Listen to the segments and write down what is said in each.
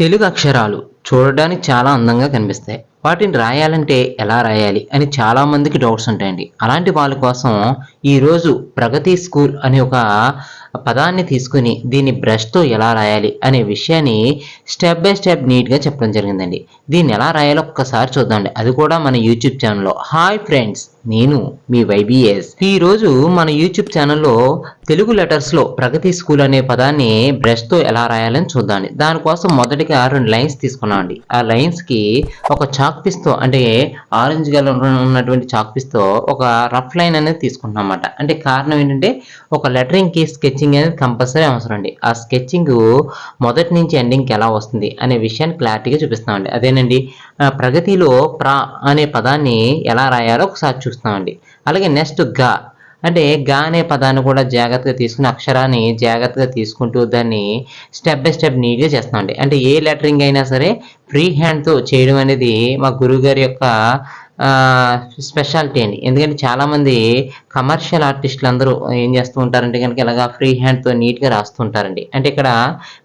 తెలుగు అక్షరాలు చూడడానికి చాలా అందంగా కనిపిస్తాయి. వాటిని రాయాలంటే ఎలా రాయాలి అని చాలా మందికి డౌట్స్ ఉంటాయండి. అలాంటి వాళ్ళ కోసం ఈరోజు ప్రగతి స్కూల్ అనే ఒక పదాన్ని తీసుకుని దీన్ని బ్రష్తో ఎలా రాయాలి అనే విషయాన్ని స్టెప్ బై స్టెప్ నీట్గా చెప్పడం జరిగిందండి. దీన్ని ఎలా రాయాలో ఒక్కసారి చూద్దాండి అది కూడా మన యూట్యూబ్ ఛానల్లో హాయ్ ఫ్రెండ్స్ నేను మీ వైబిఎస్ ఈరోజు మన యూట్యూబ్ ఛానల్లో తెలుగు లెటర్స్లో ప్రగతి స్కూల్ అనే పదాన్ని బ్రష్తో ఎలా రాయాలని చూద్దాండి దానికోసం మొదటిగా రెండు లైన్స్ తీసుకున్నాం అండి ఆ లైన్స్కి ఒక చాక్ పిస్తో అంటే ఆరెంజ్ కలర్ ఉన్నటువంటి చాక్ పిస్తో ఒక రఫ్ లైన్ అనేది తీసుకుంటున్నాం అన్నమాట అంటే కారణం ఏంటంటే ఒక లెటరింగ్కి స్కెచింగ్ అనేది కంపల్సరీ అవసరం అండి ఆ స్కెచింగ్ మొదటి నుంచి ఎండింగ్కి ఎలా వస్తుంది అనే విషయాన్ని క్లారిటీగా చూపిస్తామండి అదేనండి ప్రగతిలో ప్రా అనే పదాన్ని ఎలా రాయాలో ఒకసారి చూస్తామండి. అలాగే నెక్స్ట్గా అంటే గా అనే పదాన్ని కూడా జాగ్రత్తగా తీసుకుని అక్షరాన్ని జాగ్రత్తగా తీసుకుంటూ దాన్ని స్టెప్ బై స్టెప్ నీట్గా చేస్తామండి. అంటే ఏ లెటరింగ్ అయినా సరే ఫ్రీ హ్యాండ్తో చేయడం అనేది మా గురువుగారి యొక్క స్పెషాలిటీ అండి. ఎందుకంటే చాలామంది కమర్షియల్ ఆర్టిస్టులు అందరూ ఏం చేస్తూ ఉంటారంటే కనుక ఇలాగా ఫ్రీ హ్యాండ్తో నీట్గా రాస్తుంటారండి అంటే ఇక్కడ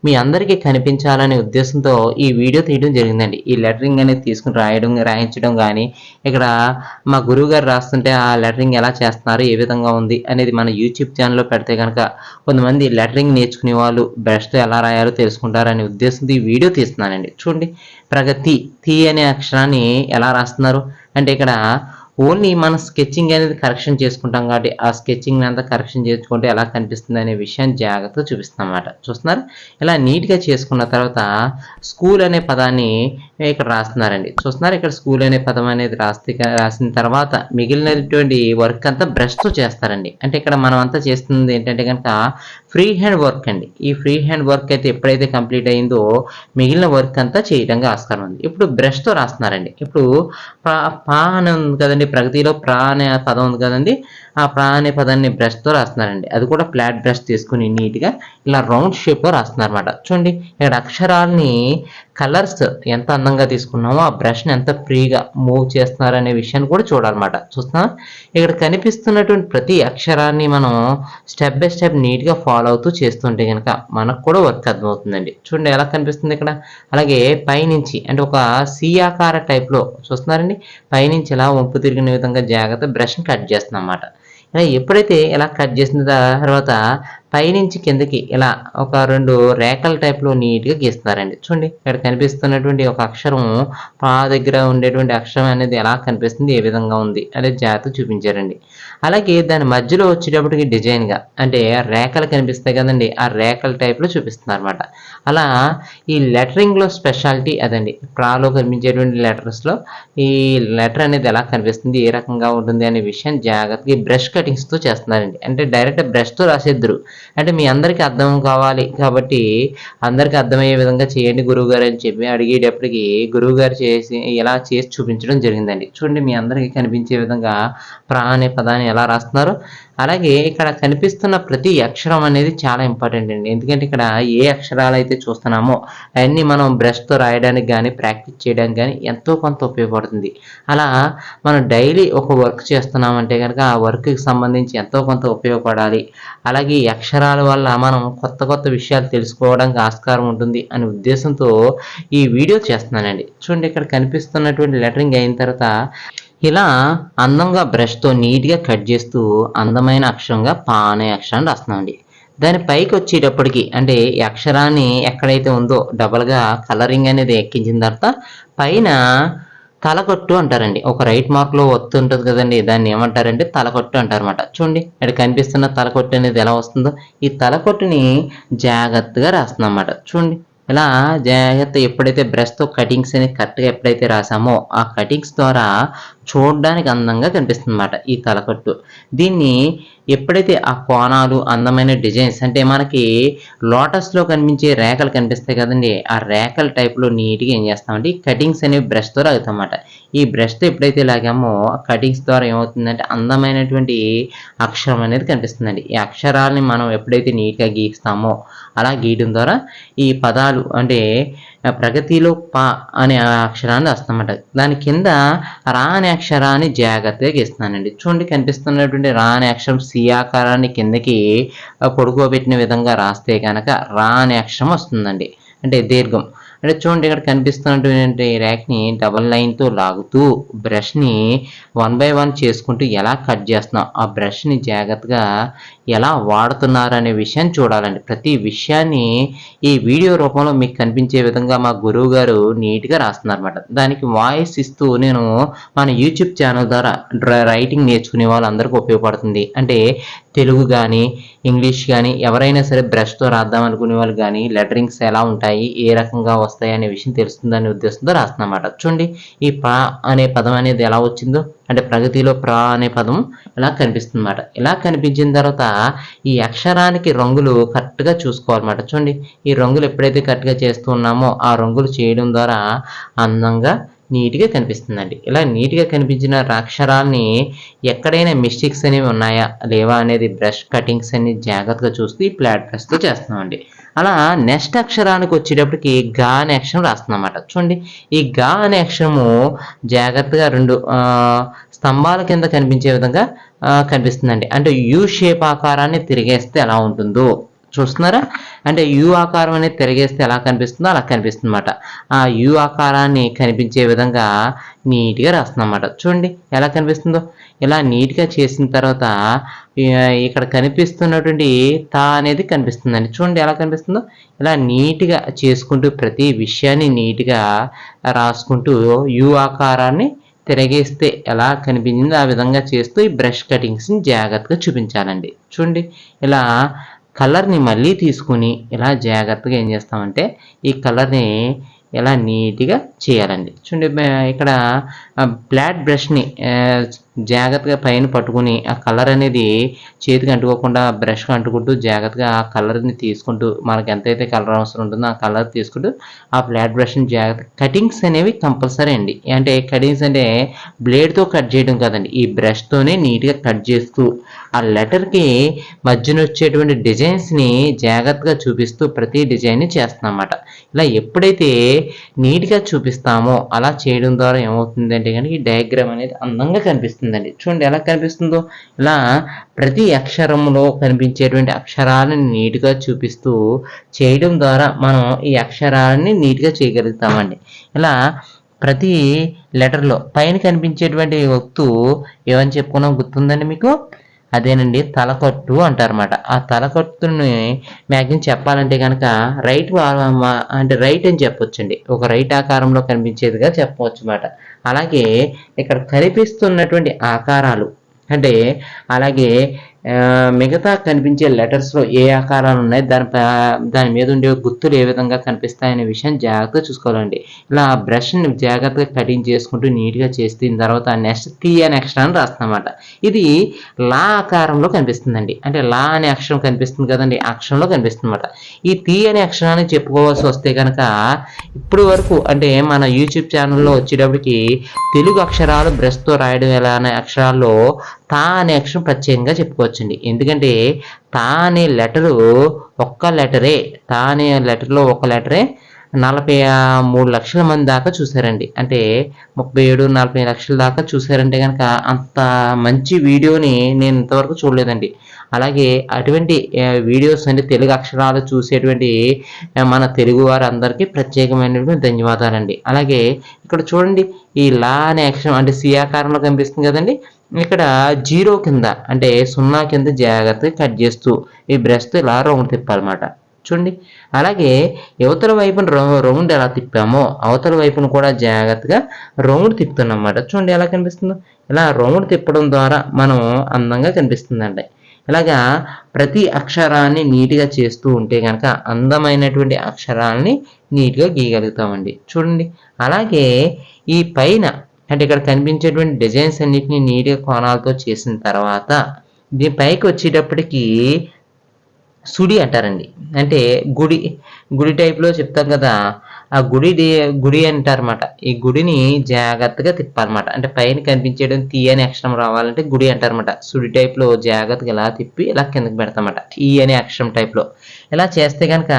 మీ అందరికీ కనిపించాలనే ఉద్దేశంతో ఈ వీడియో తీయడం జరిగిందండి. ఈ లెటరింగ్ అనేది తీసుకుని రాయడం రాయించడం కానీ ఇక్కడ మా గురువు గారు రాస్తుంటే ఆ లెటరింగ్ ఎలా చేస్తున్నారు ఏ విధంగా ఉంది అనేది మన యూట్యూబ్ ఛానల్లో పెడితే కనుక కొంతమంది లెటరింగ్ నేర్చుకునే వాళ్ళు బెస్ట్ ఎలా రాయాలో తెలుసుకుంటారనే ఉద్దేశంతో ఈ వీడియో తీస్తున్నానండి. చూడండి ప్రగతి తి అనే అక్షరాన్ని ఎలా రాస్తున్నారు? అంటే ఇక్కడ ఓన్లీ మనం స్కెచింగ్ అనేది కరెక్షన్ చేసుకుంటాం కాబట్టి ఆ స్కెచింగ్ అంతా కరెక్షన్ చేసుకుంటే ఎలా కనిపిస్తుంది అనే విషయాన్ని జాగ్రత్తగా చూపిస్తాం అన్నమాట చూస్తున్నారు? ఇలా నీట్గా చేసుకున్న తర్వాత స్కూల్ అనే పదాన్ని ఇక్కడ రాస్తున్నారండి. చూస్తున్నారు? ఇక్కడ స్కూల్ అనే పదం అనేది రాస్తే రాసిన తర్వాత మిగిలినటువంటి వర్క్ అంతా బ్రష్తో చేస్తారండి. అంటే ఇక్కడ మనం అంతా చేస్తుంది ఏంటంటే కనుక ఫ్రీ హ్యాండ్ వర్క్ అండి. ఈ ఫ్రీ హ్యాండ్ వర్క్ అయితే ఎప్పుడైతే కంప్లీట్ అయిందో మిగిలిన వర్క్ అంతా చేయడానికి ఆస్కారం ఉంది. ఇప్పుడు బ్రష్తో రాస్తున్నారండి. ఇప్పుడు ప్రా పా అని ఉంది కదండి ప్రగతిలో ప్రా అనే పదం ఉంది కదండి ఆ ప్రా అనే పదాన్ని బ్రష్తో రాస్తున్నారండి. అది కూడా ఫ్లాట్ బ్రష్ తీసుకుని నీట్గా ఇలా రౌండ్ షేప్లో రాస్తున్నారు అనమాట చూడండి ఇక్కడ అక్షరాల్ని కలర్స్ ఎంత అందంగా తీసుకున్నామో ఆ బ్రష్ని ఎంత ఫ్రీగా మూవ్ చేస్తున్నారు అనే విషయాన్ని కూడా చూడాలన్నమాట. చూస్తున్నా ఇక్కడ కనిపిస్తున్నటువంటి ప్రతి అక్షరాన్ని మనం స్టెప్ బై స్టెప్ నీట్గా ఫాలో అవుతూ చేస్తుంటే కనుక మనకు కూడా వర్క్ అర్థమవుతుందండి. చూడండి ఎలా కనిపిస్తుంది ఇక్కడ. అలాగే పైనుంచి అంటే ఒక సి ఆకార టైప్లో చూస్తున్నారండి. పైనుంచి ఇలా వంపు తిరిగిన విధంగా జాగ్రత్త బ్రష్ని కట్ చేస్తున్నాం అన్నమాట ఇలా ఎప్పుడైతే ఇలా కట్ చేసిన తర్వాత పైనుంచి కిందకి ఇలా ఒక రెండు రేఖల టైప్లో నీట్గా గీస్తున్నారండి. చూడండి ఇక్కడ కనిపిస్తున్నటువంటి ఒక అక్షరం పా దగ్గర ఉండేటువంటి అక్షరం అనేది ఎలా కనిపిస్తుంది ఏ విధంగా ఉంది అనేది జాగ్రత్త చూపించారండి. అలాగే దాని మధ్యలో వచ్చేటప్పటికి డిజైన్గా అంటే రేఖలు కనిపిస్తాయి కదండి ఆ రేఖల టైప్లో చూపిస్తున్నారు అనమాట అలా ఈ లెటరింగ్లో స్పెషాలిటీ అదండి ప్రాలో కనిపించేటువంటి లెటర్స్లో ఈ లెటర్ అనేది ఎలా కనిపిస్తుంది ఏ రకంగా ఉంటుంది అనే విషయం జాగ్రత్తగా బ్రష్ కటింగ్స్తో చేస్తున్నారండి. అంటే డైరెక్ట్ బ్రష్తో రాసేద్దరు. అంటే మీ అందరికీ అర్థం కావాలి కాబట్టి అందరికీ అర్థమయ్యే విధంగా చేయండి గురువు గారు అని చెప్పి అడిగేటప్పటికి గురువు గారు చేసి ఎలా చేసి చూపించడం జరిగిందండి. చూడండి మీ అందరికీ కనిపించే విధంగా ప్రా అనే పదాన్ని ఎలా రాస్తున్నారు. అలాగే ఇక్కడ కనిపిస్తున్న ప్రతి అక్షరం అనేది చాలా ఇంపార్టెంట్ అండి. ఎందుకంటే ఇక్కడ ఏ అక్షరాలు అయితే చూస్తున్నామో అవన్నీ మనం బ్రష్తో రాయడానికి కానీ ప్రాక్టీస్ చేయడానికి కానీ ఎంతో కొంత ఉపయోగపడుతుంది. అలా మనం డైలీ ఒక వర్క్ చేస్తున్నామంటే కనుక ఆ వర్క్కి సంబంధించి ఎంతో కొంత ఉపయోగపడాలి. అలాగే ఈ అక్షరాల వల్ల మనం కొత్త కొత్త విషయాలు తెలుసుకోవడానికి ఆస్కారం ఉంటుంది అనే ఉద్దేశంతో ఈ వీడియో చేస్తున్నానండి. చూడండి ఇక్కడ కనిపిస్తున్నటువంటి లెటరింగ్ అయిన తర్వాత ఇలా అందంగా బ్రష్తో నీట్గా కట్ చేస్తూ అందమైన అక్షరంగా పా అనే అక్షరాన్ని రాస్తున్నామండి. దాని పైకి వచ్చేటప్పటికి అంటే అక్షరాన్ని ఎక్కడైతే ఉందో డబల్గా కలరింగ్ అనేది ఎక్కించిన తర్వాత పైన తలకొట్టు అంటారండి. ఒక రైట్ మార్క్లో ఉంటుంది కదండి దాన్ని ఏమంటారంటే తలకొట్టు అంటారన్నమాట. చూడండి ఇక్కడ కనిపిస్తున్న తలకొట్టు అనేది ఎలా వస్తుందో. ఈ తలకొట్టుని జాగ్రత్తగా రాస్తుందన్నమాట. చూడండి ఇలా జాగ్రత్త ఎప్పుడైతే బ్రష్తో కటింగ్స్ అనేది కరెక్ట్గా ఎప్పుడైతే రాసామో ఆ కటింగ్స్ ద్వారా చూడడానికి అందంగా కనిపిస్తుంది అన్నమాట ఈ తలకట్టు. దీన్ని ఎప్పుడైతే ఆ కోణాలు అందమైన డిజైన్స్ అంటే మనకి లోటస్లో కనిపించే రేఖలు కనిపిస్తాయి కదండి ఆ రేఖల టైప్లో నీట్గా ఏం చేస్తామంటే ఈ కటింగ్స్ అనేవి బ్రష్తో లాగుతామన్నమాట. ఈ బ్రష్తో ఎప్పుడైతే లాగామో కటింగ్స్ ద్వారా ఏమవుతుందంటే అందమైనటువంటి అక్షరం అనేది కనిపిస్తుందండి. ఈ అక్షరాలని మనం ఎప్పుడైతే నీట్గా గీస్తామో అలా గీయడం ద్వారా ఈ పదాలు అంటే ప్రగతిలో ప అనే అక్షరాన్ని వస్తామన్నమాట దాని కింద రా అనే అక్షరాన్ని జాగ్రత్తగా ఇస్తానండి చూడండి కనిపిస్తున్నటువంటి రా అనే అక్షరం సి ఆకారాన్ని కిందకి ఆ, పొడుకోబెట్టిన విధంగా రాస్తే కనుక రా అనే అక్షరం వస్తుందండి. అంటే దీర్ఘం. అంటే చూడండి ఇక్కడ కనిపిస్తున్నటువంటి ర్యాక్ని డబల్ లైన్తో లాగుతూ బ్రష్ని వన్ బై వన్ చేసుకుంటూ ఎలా కట్ చేస్తున్నాం? ఆ బ్రష్ని జాగ్రత్తగా ఎలా వాడుతున్నారు అనే విషయాన్ని చూడాలండి. ప్రతి విషయాన్ని ఈ వీడియో రూపంలో మీకు కనిపించే విధంగా మా గురువు గారు నీట్గా రాస్తున్నారు అనమాట దానికి వాయిస్ ఇస్తూ నేను మన యూట్యూబ్ ఛానల్ ద్వారా రైటింగ్ నేర్చుకునే వాళ్ళందరికీ ఉపయోగపడుతుంది. అంటే తెలుగు కానీ ఇంగ్లీష్ కానీ ఎవరైనా సరే బ్రష్తో రాద్దాం అనుకునే వాళ్ళు కానీ లెటరింగ్స్ ఎలా ఉంటాయి ఏ రకంగా వస్తాయి అనే విషయం తెలుస్తుందనే ఉద్దేశంతో రాస్తున్నమాట. చూడండి ఈ ప్రా అనే పదం అనేది ఎలా వచ్చిందో అంటే ప్రగతిలో ప్రా అనే పదం ఇలా కనిపిస్తుంది అన్నమాట ఇలా కనిపించిన తర్వాత ఈ అక్షరానికి రంగులు కరెక్ట్గా చూసుకోవాలన్నమాట. చూడండి ఈ రంగులు ఎప్పుడైతే కరెక్ట్గా చేస్తూ ఉన్నామో ఆ రంగులు చేయడం ద్వారా అందంగా నీట్గా కనిపిస్తుందండి. ఇలా నీట్గా కనిపించిన అక్షరాల్ని ఎక్కడైనా మిస్టేక్స్ అనేవి ఉన్నాయా? లేవా అనేది బ్రష్ కటింగ్స్ అన్ని జాగ్రత్తగా చూస్తూ ఈ ఫ్లాట్ బ్రష్తో చేస్తున్నామండి. అలా నెక్స్ట్ అక్షరానికి వచ్చేటప్పటికి గా అనే అక్షరం రాస్తుందన్నమాట. చూడండి ఈ గా అనే అక్షరము జాగ్రత్తగా రెండు స్తంభాల కింద కనిపించే విధంగా కనిపిస్తుందండి. అంటే యూ షేప్ ఆకారాన్ని తిరిగేస్తే ఎలా ఉంటుందో. చూస్తున్నారా? అంటే యు ఆకారం అనేది తిరిగేస్తే ఎలా కనిపిస్తుందో అలా కనిపిస్తుంది అనమాట ఆ యు ఆకారాన్ని కనిపించే విధంగా నీట్గా రాస్తున్నాం చూడండి ఎలా కనిపిస్తుందో. ఇలా నీట్గా చేసిన తర్వాత ఇక్కడ కనిపిస్తున్నటువంటి తా అనేది కనిపిస్తుందండి. చూడండి ఎలా కనిపిస్తుందో. ఇలా నీట్గా చేసుకుంటూ ప్రతి విషయాన్ని నీట్గా రాసుకుంటూ యు ఆకారాన్ని తిరగేస్తే ఎలా కనిపించిందో ఆ విధంగా చేస్తూ ఈ బ్రష్ కటింగ్స్ని జాగ్రత్తగా చూపించాలండి. చూడండి ఇలా కలర్ని మళ్ళీ తీసుకుని ఇలా జాగ్రత్తగా ఏం చేస్తామంటే ఈ కలర్ని ఇలా నీట్గా చేయాలండి. చూడండి ఇక్కడ ఆ ఫ్లాట్ బ్రష్ని జాగ్రత్తగా పైన పట్టుకుని ఆ కలర్ అనేది చేతికి అంటుకోకుండా బ్రష్కి అంటుకుంటూ జాగ్రత్తగా ఆ కలర్ని తీసుకుంటూ మనకి ఎంతైతే కలర్ అవసరం ఉంటుందో ఆ కలర్ తీసుకుంటూ ఆ ఫ్లాట్ బ్రష్ని జాగ్రత్త కటింగ్స్ అనేవి కంపల్సరీ అండి. అంటే కటింగ్స్ అంటే బ్లేడ్తో కట్ చేయడం కాదండి. ఈ బ్రష్తోనే నీట్గా కట్ చేస్తూ ఆ లెటర్కి మధ్యన వచ్చేటువంటి డిజైన్స్ని జాగ్రత్తగా చూపిస్తూ ప్రతి డిజైన్ని చేస్తాం అన్నమాట ఇలా ఎప్పుడైతే నీట్గా చూపిస్తామో అలా చేయడం ద్వారా ఏమవుతుందంటే కనుక ఈ డయాగ్రామ్ అనేది అందంగా కనిపిస్తుందండి. చూడండి ఎలా కనిపిస్తుందో. ఇలా ప్రతి అక్షరంలో కనిపించేటువంటి అక్షరాలను నీట్గా చూపిస్తూ చేయడం ద్వారా మనం ఈ అక్షరాలని నీట్గా చేయగలుగుతామండి. ఇలా ప్రతి లెటర్లో పైన కనిపించేటువంటి వస్తువు ఏమని చెప్పుకున్నాం? గుర్తుందండి మీకు? అదేనండి తలకొట్టు అంటారన్నమాట. ఆ తలకొట్టుని మ్యాక్సిమం చెప్పాలంటే కనుక రైట్ అంటే రైట్ అని చెప్పొచ్చండి. ఒక రైట్ ఆకారంలో కనిపించేదిగా చెప్పవచ్చు అన్నమాట అలాగే ఇక్కడ కనిపిస్తున్నటువంటి ఆకారాలు అంటే అలాగే మిగతా కనిపించే లెటర్స్లో ఏ ఆకారాలు ఉన్నాయి? దాని దాని మీద ఉండే గుర్తులు ఏ విధంగా కనిపిస్తాయనే విషయం జాగ్రత్తగా చూసుకోవాలండి. ఇలా ఆ బ్రష్ని జాగ్రత్తగా కటింగ్ చేసుకుంటూ నీట్గా చేసిన తర్వాత నెక్స్ట్ టీ అనే అక్షరాన్ని రాస్తామన్నమాట ఇది లా ఆకారంలో కనిపిస్తుందండి. అంటే లా అనే అక్షరం కనిపిస్తుంది కదండి. అక్షరంలో కనిపిస్తుంది అనమాట ఈ టీ అనే అక్షరాన్ని చెప్పుకోవాల్సి వస్తే కనుక ఇప్పుడు వరకు అంటే మన యూట్యూబ్ ఛానల్లో వచ్చేటప్పటికి తెలుగు అక్షరాలు బ్రష్తో రాయడం ఎలా అనే అక్షరాల్లో తా అనే అక్షరం ప్రత్యేకంగా చెప్పుకోవచ్చండి. ఎందుకంటే తా అనే లెటరు ఒక్క లెటరే తా అనే లెటర్లో ఒక లెటరే నలభై మూడు లక్షల మంది దాకా చూశారండి. అంటే ముప్పై ఏడు నలభై లక్షల దాకా చూసారంటే కనుక అంత మంచి వీడియోని నేను ఇంతవరకు చూడలేదండి. అలాగే అటువంటి వీడియోస్ అంటే తెలుగు అక్షరాలు చూసేటువంటి మన తెలుగు వారందరికీ ప్రత్యేకమైనటువంటి ధన్యవాదాలండి. అలాగే ఇక్కడ చూడండి ఈ లా అనే అక్షరం అంటే సి ఆకారంలో కనిపిస్తుంది కదండి. ఇక్కడ జీరో కింద అంటే సున్నా కింద జాగ్రత్తగా కట్ చేస్తూ ఈ బ్రష్తో ఇలా రౌండ్ తిప్పాలన్నమాట. చూడండి అలాగే యువతల వైపున రౌ- రౌండ్ ఎలా తిప్పామో అవతల వైపున కూడా జాగ్రత్తగా రౌండ్ తిప్పుతున్నమాట. చూడండి ఎలా కనిపిస్తుందో. ఇలా రౌండ్ తిప్పడం ద్వారా మనం అందంగా కనిపిస్తుందండి. ఇలాగా ప్రతి అక్షరాన్ని నీట్గా చేస్తూ ఉంటే కనుక అందమైనటువంటి అక్షరాలని నీట్గా గీయగలుగుతామండి. చూడండి. అలాగే ఈ పైన అంటే ఇక్కడ కనిపించేటువంటి డిజైన్స్ అన్నిటిని నీట్గా కోణాలతో చేసిన తర్వాత దీని పైకి వచ్చేటప్పటికి సుడి అంటారండి. అంటే గుడి గుడి టైప్లో చెప్తాం కదా ఆ గుడి గుడి అంటారన్నమాట. ఈ గుడిని జాగ్రత్తగా తిప్పాలన్నమాట. అంటే పైన కనిపించేయడం తీయని అక్షరం రావాలంటే గుడి అంటారన్నమాట. సుడి టైప్లో జాగ్రత్తగా ఇలా తిప్పి ఇలా కిందకి పెడతామన్నమాట ఈ అనే అక్షరం టైప్లో ఇలా చేస్తే కనుక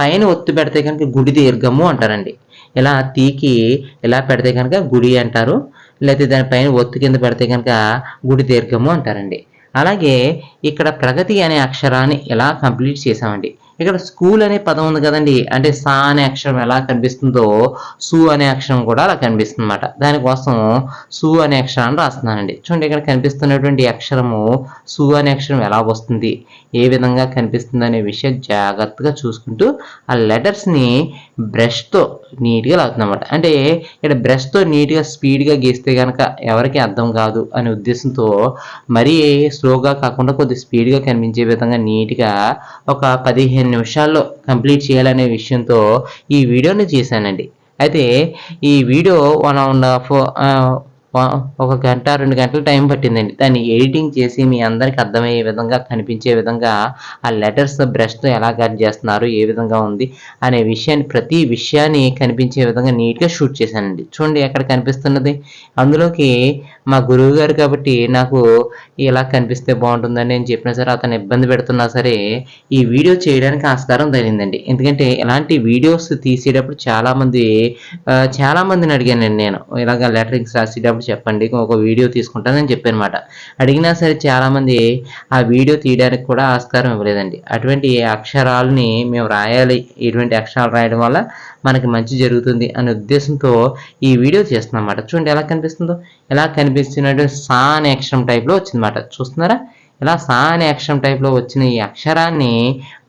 పైన ఒత్తు పెడితే కనుక గుడి దీర్ఘము అంటారండి. ఇలా తీకి ఇలా పెడితే కనుక గుడి అంటారు. లేకపోతే దానిపైన ఒత్తు కింద పెడితే కనుక గుడి దీర్ఘము అంటారండి. అలాగే ఇక్కడ ప్రగతి అనే అక్షరాన్ని ఎలా కంప్లీట్ చేసామండి ఇక్కడ స్కూల్ అనే పదం ఉంది కదండి. అంటే సా అనే అక్షరం ఎలా కనిపిస్తుందో సు అనే అక్షరం కూడా అలా కనిపిస్తుంది అనమాట దానికోసం సు అనే అక్షరాన్ని రాస్తున్నానండి. చూడండి ఇక్కడ కనిపిస్తున్నటువంటి అక్షరము సు అనే అక్షరం ఎలా వస్తుంది ఏ విధంగా కనిపిస్తుంది అనే విషయం జాగ్రత్తగా చూసుకుంటూ ఆ లెటర్స్ని బ్రష్తో నీట్గా లాగుతుందన్నమాట అంటే ఇక్కడ బ్రష్తో నీట్గా స్పీడ్గా గీస్తే కనుక ఎవరికి అర్థం కాదు అనే ఉద్దేశంతో మరీ స్లోగా కాకుండా కొద్ది స్పీడ్గా కనిపించే విధంగా నీట్గా ఒక పదిహేను నిమిషాల్లో కంప్లీట్ చేయాలనే విషయంతో ఈ వీడియోని చేశానండి. అయితే ఈ వీడియో వన్ అండ్ హాఫ్ ఒక గంట రెండు గంటల టైం పట్టిందండి. దాన్ని ఎడిటింగ్ చేసి మీ అందరికి అర్థమయ్యే విధంగా కనిపించే విధంగా ఆ లెటర్స్ బ్రష్తో ఎలా కట్ చేస్తున్నారు ఏ విధంగా ఉంది అనే విషయాన్ని ప్రతి విషయాన్ని కనిపించే విధంగా నీట్గా షూట్ చేశానండి. చూడండి ఎక్కడ కనిపిస్తున్నది. అందులోకి మా గురువు గారు కాబట్టి నాకు ఇలా కనిపిస్తే బాగుంటుందని నేను చెప్పినా సరే అతను ఇబ్బంది పెడుతున్నా సరే ఈ వీడియో చేయడానికి ఆస్కారం తగిలిందండి. ఎందుకంటే ఇలాంటి వీడియోస్ తీసేటప్పుడు చాలామంది చాలామందిని చాలా మందిని అడిగానండి నేను. ఇలాగ లెటరింగ్స్ రాసేటప్పుడు చెప్పండి ఒక వీడియో తీసుకుంటానని చెప్పాను అనమాట అడిగినా సరే చాలామంది ఆ వీడియో తీయడానికి కూడా ఆస్కారం ఇవ్వలేదండి. అటువంటి అక్షరాలని మేము రాయాలి. ఇటువంటి అక్షరాలు రాయడం వల్ల మనకి మంచి జరుగుతుంది అనే ఉద్దేశంతో ఈ వీడియో చేస్తున్నాం అన్నమాట చూడండి ఎలా కనిపిస్తుందో. ఎలా కనిపి కనిపిస్తున్నట్టు సా అనే అక్షరం టైప్లో వచ్చిందన్నమాట. చూస్తున్నారా? ఇలా సా అనే అక్షరం టైప్లో వచ్చిన ఈ అక్షరాన్ని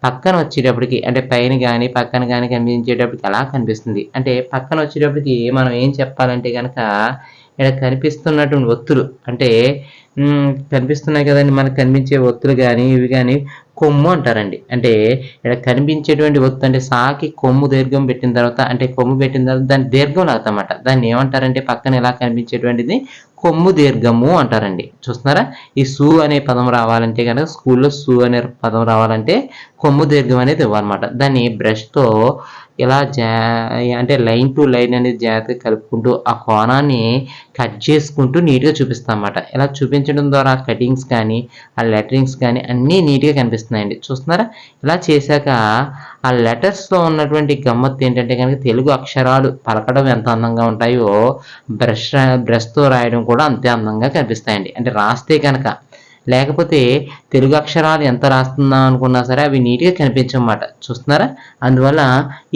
పక్కన వచ్చేటప్పటికి అంటే పైన కానీ పక్కన కానీ కనిపించేటప్పటికి ఎలా కనిపిస్తుంది? అంటే పక్కన వచ్చేటప్పటికి మనం ఏం చెప్పాలంటే కనుక ఇక్కడ కనిపిస్తున్నటువంటి ఒత్తులు అంటే కనిపిస్తున్నాయి కదండి మనకు కనిపించే ఒత్తులు కానీ ఇవి కానీ కొమ్ము అంటారండి. అంటే ఇక్కడ కనిపించేటువంటి ఒత్తు అంటే సాకి కొమ్ము దీర్ఘం పెట్టిన తర్వాత అంటే కొమ్ము పెట్టిన తర్వాత దాన్ని దీర్ఘం లాగుతామట దాన్ని ఏమంటారంటే పక్కన ఎలా కనిపించేటువంటిది? కొమ్ము దీర్ఘము అంటారండి. చూస్తున్నారా? ఈ సు అనే పదం రావాలంటే కనుక స్కూల్లో సు అనే పదం రావాలంటే కొమ్ము దీర్ఘం అనేది ఇవ్వాలన్నమాట. దాన్ని బ్రష్తో ఇలా జా అంటే లైన్ టు లైన్ అనేది జాగ్రత్తగా కలుపుకుంటూ ఆ కోణాన్ని కట్ చేసుకుంటూ నీట్గా చూపిస్తాం అన్నమాట ఇలా చూపించడం ద్వారా కటింగ్స్ కానీ ఆ లెటరింగ్స్ కానీ అన్నీ నీట్గా కనిపిస్తున్నాయండి. చూస్తున్నారా? ఇలా చేశాక ఆ లెటర్స్లో ఉన్నటువంటి గమ్మత్తు ఏంటంటే కనుక తెలుగు అక్షరాలు పలకడం ఎంత అందంగా ఉంటాయో బ్రష్ బ్రష్తో రాయడం కూడా అంతే అందంగా కనిపిస్తాయండి. అంటే రాస్తే కనుక లేకపోతే తెలుగు అక్షరాలు ఎంత రాస్తున్నాం అనుకున్నా సరే అవి నీట్గా కనిపించమాట. చూస్తున్నారా? అందువల్ల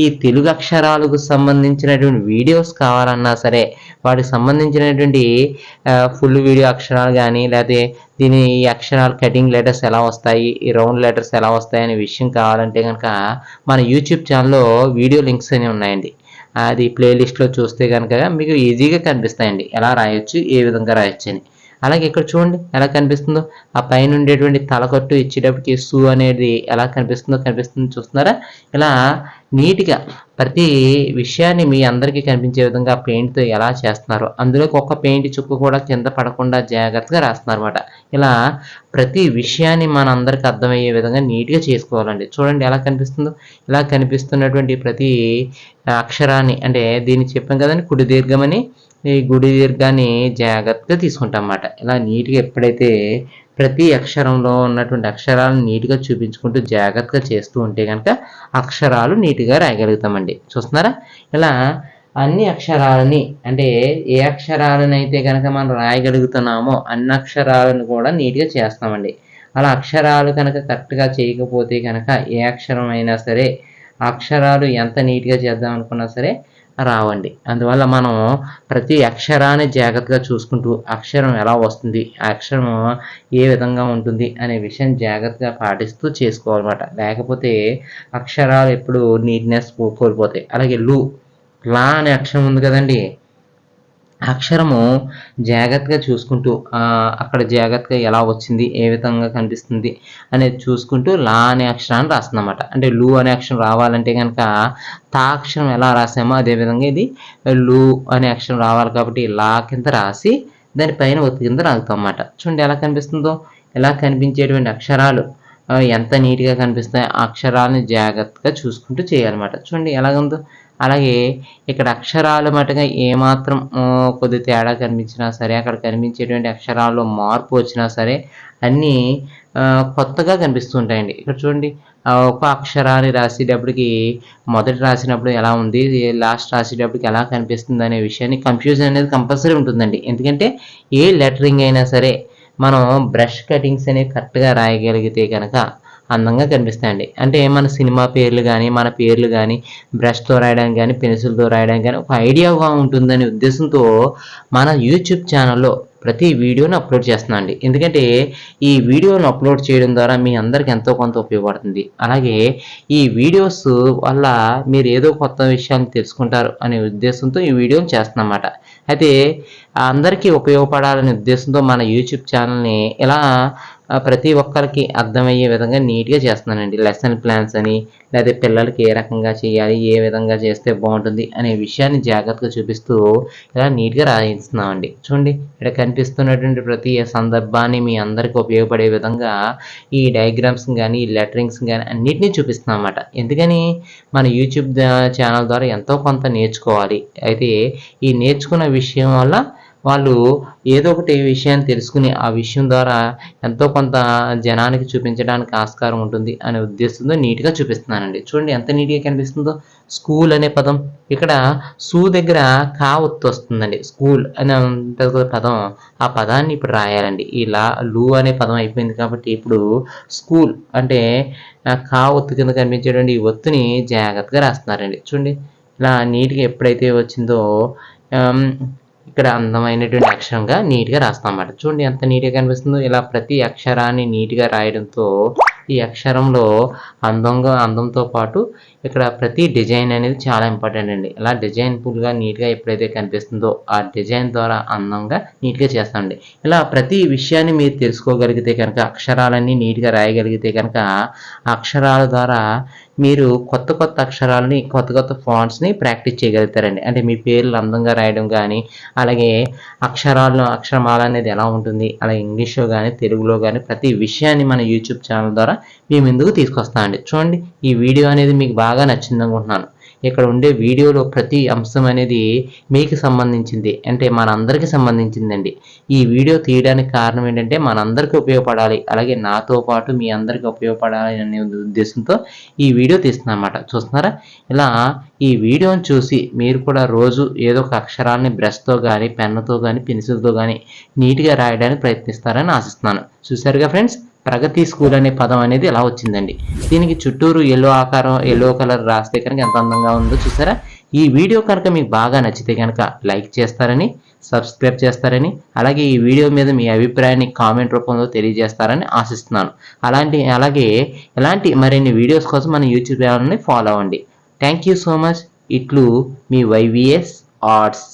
ఈ తెలుగు అక్షరాలకు సంబంధించినటువంటి వీడియోస్ కావాలన్నా సరే వాటికి సంబంధించినటువంటి ఫుల్ వీడియో అక్షరాలు కానీ లేకపోతే దీని ఈ అక్షరాలు కటింగ్ లెటర్స్ ఎలా వస్తాయి ఈ రౌండ్ లెటర్స్ ఎలా వస్తాయి అనే విషయం కావాలంటే కనుక మన యూట్యూబ్ ఛానల్లో వీడియో లింక్స్ అనేవి ఉన్నాయండి. అది ప్లేలిస్ట్లో చూస్తే కనుక మీకు ఈజీగా కనిపిస్తాయండి. ఎలా రాయొచ్చు ఏ విధంగా రాయొచ్చు అని. అలాగే ఇక్కడ చూడండి ఎలా కనిపిస్తుందో. ఆ పైన ఉండేటువంటి తలకట్టు ఇచ్చేటప్పటికి సు అనేది ఎలా కనిపిస్తుందో కనిపిస్తుంది చూస్తున్నారా? ఇలా నీట్గా ప్రతి విషయాన్ని మీ అందరికీ కనిపించే విధంగా పెయింట్తో ఎలా చేస్తున్నారో. అందులోకి ఒక్క పెయింట్ చుక్క కూడా కింద పడకుండా జాగ్రత్తగా రాస్తున్నారు అనమాట ఇలా ప్రతి విషయాన్ని మన అందరికి అర్థమయ్యే విధంగా నీట్గా చేసుకోవాలండి. చూడండి ఎలా కనిపిస్తుందో. ఇలా కనిపిస్తున్నటువంటి ప్రతి అక్షరాన్ని అంటే దీన్ని చెప్పాం కదండి కుడి దీర్ఘమని. ఈ గుడి దీర్ఘాన్ని జాగ్రత్తగా తీసుకుంటాం అన్నమాట ఇలా నీట్గా ఎప్పుడైతే ప్రతి అక్షరంలో ఉన్నటువంటి అక్షరాలను నీట్గా చూపించుకుంటూ జాగ్రత్తగా చేస్తూ ఉంటే కనుక అక్షరాలు నీట్గా రాయగలుగుతామండి. చూస్తున్నారా? ఇలా అన్ని అక్షరాలని అంటే ఏ అక్షరాలను అయితే కనుక మనం రాయగలుగుతున్నామో అన్ని అక్షరాలను కూడా నీట్గా చేస్తామండి. అలా అక్షరాలు కనుక కరెక్ట్గా చేయకపోతే కనుక ఏ అక్షరం అయినా సరే అక్షరాలు ఎంత నీట్గా చేద్దాం అనుకున్నా సరే రావండి. అందువల్ల మనం ప్రతి అక్షరాన్ని జాగ్రత్తగా చూసుకుంటూ అక్షరం ఎలా వస్తుంది ఆ అక్షరం ఏ విధంగా ఉంటుంది అనే విషయం జాగ్రత్తగా పాటిస్తూ చేసుకోవాలన్నమాట. లేకపోతే అక్షరాలు ఎప్పుడు నీట్నెస్ కోల్పోతాయి. అలాగే లు లా అనే అక్షరం ఉంది కదండి. అక్షరము జాగ్రత్తగా చూసుకుంటూ అక్కడ జాగ్రత్తగా ఎలా వచ్చింది ఏ విధంగా కనిపిస్తుంది అనేది చూసుకుంటూ లా అనే అక్షరాన్ని రాస్తుందన్నమాట. అంటే లు అనే అక్షరం రావాలంటే కనుక తా అక్షరం ఎలా రాసామో అదే విధంగా ఇది లు అనే అక్షరం రావాలి కాబట్టి లా కింద రాసి దానిపైన ఒత్తి కింద రాగుతాం అన్నమాట చూడండి ఎలా కనిపిస్తుందో ఎలా కనిపించేటువంటి అక్షరాలు. ఎంత నీట్గా కనిపిస్తాయి అక్షరాలని జాగ్రత్తగా చూసుకుంటూ చేయాలన్నమాట. చూడండి ఎలాగుందో. అలాగే ఇక్కడ అక్షరాలు మటుగా ఏమాత్రం కొద్ది తేడా కనిపించినా సరే అక్కడ కనిపించేటువంటి అక్షరాల్లో మార్పు వచ్చినా సరే అన్నీ కొత్తగా కనిపిస్తూ ఉంటాయండి. ఇక్కడ చూడండి ఒక అక్షరాన్ని రాసేటప్పటికి మొదటి రాసినప్పుడు ఎలా ఉంది లాస్ట్ రాసేటప్పటికి ఎలా కనిపిస్తుంది అనే విషయాన్ని కన్ఫ్యూజన్ అనేది కంపల్సరీ ఉంటుందండి. ఎందుకంటే ఏ లెటరింగ్ అయినా సరే మనం బ్రష్ కటింగ్స్ అనేవి కరెక్ట్గా రాయగలిగితే కనుక అందంగా కనిపిస్తాయండి. అంటే మన సినిమా పేర్లు కానీ మన పేర్లు కానీ బ్రష్తో రాయడానికి కానీ పెన్సిల్తో రాయడానికి కానీ ఒక ఐడియాగా ఉంటుందనే ఉద్దేశంతో మన యూట్యూబ్ ఛానల్లో ప్రతి వీడియోని అప్లోడ్ చేస్తున్నాను అండి. ఎందుకంటే ఈ వీడియోను అప్లోడ్ చేయడం ద్వారా మీ అందరికి ఎంతో కొంత ఉపయోగపడుతుంది. అలాగే ఈ వీడియోస్ వల్ల మీరు ఏదో కొత్త విషయాన్ని తెలుసుకుంటారు అనే ఉద్దేశంతో ఈ వీడియోని చేస్తున్నమాట. అయితే అందరికీ ఉపయోగపడాలనే ఉద్దేశంతో మన యూట్యూబ్ ఛానల్ని ఇలా ప్రతి ఒక్కరికి అర్థమయ్యే విధంగా నీట్గా చేస్తున్నానండి. లెసన్ ప్లాన్స్ అని లేదా పిల్లలకి ఏ రకంగా చేయాలి ఏ విధంగా చేస్తే బాగుంటుంది అనే విషయాన్ని జాగ్రత్తగా చూపిస్తూ ఇలా నీట్గా రాయిస్తున్నామండి. చూడండి ఇక్కడ కనిపిస్తున్నటువంటి ప్రతి సందర్భాన్ని మీ అందరికీ ఉపయోగపడే విధంగా ఈ డయాగ్రామ్స్ కానీ ఈ లెటరింగ్స్ కానీ అన్నిటినీ చూపిస్తున్నాం అన్నమాట ఎందుకని? మన యూట్యూబ్ ఛానల్ ద్వారా ఎంతో కొంత నేర్చుకోవాలి. అయితే ఈ నేర్చుకున్న విషయం వల్ల వాళ్ళు ఏదో ఒకటి విషయాన్ని తెలుసుకుని ఆ విషయం ద్వారా ఎంతో కొంత జనానికి చూపించడానికి ఆస్కారం ఉంటుంది అనే ఉద్దేశంతో నీట్గా చూపిస్తున్నానండి. చూడండి ఎంత నీట్గా కనిపిస్తుందో. స్కూల్ అనే పదం. ఇక్కడ సూ దగ్గర కా ఒత్తు వస్తుందండి. స్కూల్ అనే పదం. ఆ పదాన్ని ఇప్పుడు రాయాలండి. ఇలా లూ అనే పదం అయిపోయింది కాబట్టి ఇప్పుడు స్కూల్ అంటే కా ఒత్తు కింద కనిపించేటువంటి ఈ ఒత్తుని జాగ్రత్తగా రాస్తున్నారండి. చూడండి. ఇలా నీట్గా ఎప్పుడైతే వచ్చిందో ఇక్కడ అందమైనటువంటి అక్షరంగా నీట్గా రాస్తాం అన్నమాట చూడండి ఎంత నీట్గా కనిపిస్తుందో. ఇలా ప్రతి అక్షరాన్ని నీట్గా రాయడంతో ఈ అక్షరంలో అందంగా అందంతో పాటు ఇక్కడ ప్రతి డిజైన్ అనేది చాలా ఇంపార్టెంట్ అండి. ఇలా డిజైన్ ఫుల్గా నీట్గా ఎప్పుడైతే కనిపిస్తుందో ఆ డిజైన్ ద్వారా అందంగా నీట్గా చేస్తామండి. ఇలా ప్రతి విషయాన్ని మీరు తెలుసుకోగలిగితే కనుక అక్షరాలన్నీ నీట్గా రాయగలిగితే కనుక అక్షరాల ద్వారా మీరు కొత్త కొత్త అక్షరాలని కొత్త కొత్త ఫాంట్స్ని ప్రాక్టీస్ చేయగలుగుతారండి. అంటే మీ పేర్లు అందంగా రాయడం కానీ అలాగే అక్షరాలను అక్షరమాల అనేది ఎలా ఉంటుంది అలాగే ఇంగ్లీష్లో కానీ తెలుగులో కానీ ప్రతి విషయాన్ని మన యూట్యూబ్ ఛానల్ ద్వారా మీ ముందుకు తీసుకొస్తామండి? చూడండి ఈ వీడియో అనేది మీకు బాగా నచ్చింది అనుకుంటున్నాను ఇక్కడ ఉండే వీడియోలో ప్రతి అంశం అనేది మీకు సంబంధించింది. అంటే మనందరికీ సంబంధించిందండి. ఈ వీడియో తీయడానికి కారణం ఏంటంటే మనందరికీ ఉపయోగపడాలి. అలాగే నాతో పాటు మీ అందరికీ ఉపయోగపడాలి అనే ఉద్దేశంతో ఈ వీడియో తీస్తున్నమాట అన్నమాట. చూస్తున్నారా? ఇలా ఈ వీడియోని చూసి మీరు కూడా రోజు ఏదో ఒక అక్షరాన్ని బ్రష్తో కానీ పెన్నుతో కానీ పెన్సిల్తో కానీ నీట్గా రాయడానికి ప్రయత్నిస్తారని ఆశిస్తున్నాను. చూసారుగా ఫ్రెండ్స్? ప్రగతి స్కూల్ అనే పదం అనేది ఎలా వచ్చిందండి? దీనికి చుట్టూరు ఎల్లో ఆకారం ఎల్లో కలర్ రాస్తే కనుక ఎంత అందంగా ఉందో చూసారా? ఈ వీడియో కనుక మీకు బాగా నచ్చితే కనుక లైక్ చేస్తారని సబ్స్క్రైబ్ చేస్తారని అలాగే ఈ వీడియో మీద మీ అభిప్రాయాన్ని కామెంట్ రూపంలో తెలియజేస్తారని ఆశిస్తున్నాను. అలాంటి అలాగే ఇలాంటి మరిన్ని వీడియోస్ కోసం మన యూట్యూబ్ ఛానల్ని ఫాలో అవ్వండి. థ్యాంక్ యూ సో మచ్ ఇట్లు మీ వైవిఎస్ ఆర్ట్స్